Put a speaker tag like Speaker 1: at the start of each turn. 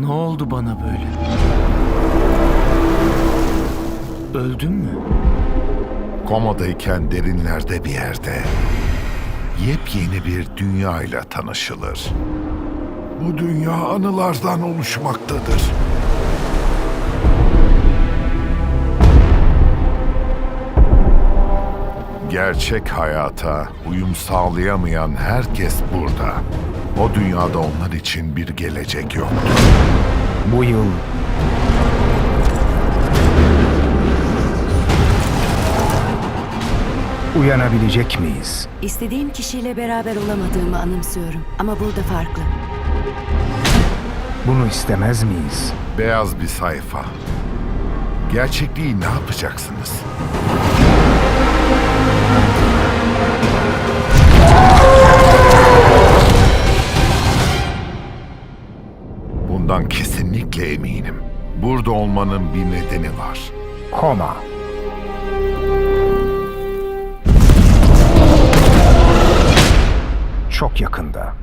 Speaker 1: Ne oldu bana böyle? Öldüm mü?
Speaker 2: Komadayken derinlerde bir yerde yepyeni bir dünya ile tanışılır. Bu dünya anılardan oluşmaktadır. Gerçek hayata uyum sağlayamayan herkes burada. O dünyada onlar için bir gelecek yoktur.
Speaker 3: Bu yıl uyanabilecek miyiz?
Speaker 4: İstediğim kişiyle beraber olamadığımı anımsıyorum. Ama burada farklı.
Speaker 3: Bunu istemez miyiz?
Speaker 2: Beyaz bir sayfa. Gerçekliği ne yapacaksınız? Bundan kesinlikle eminim. Burada olmanın bir nedeni var.
Speaker 3: Koma. Çok yakında.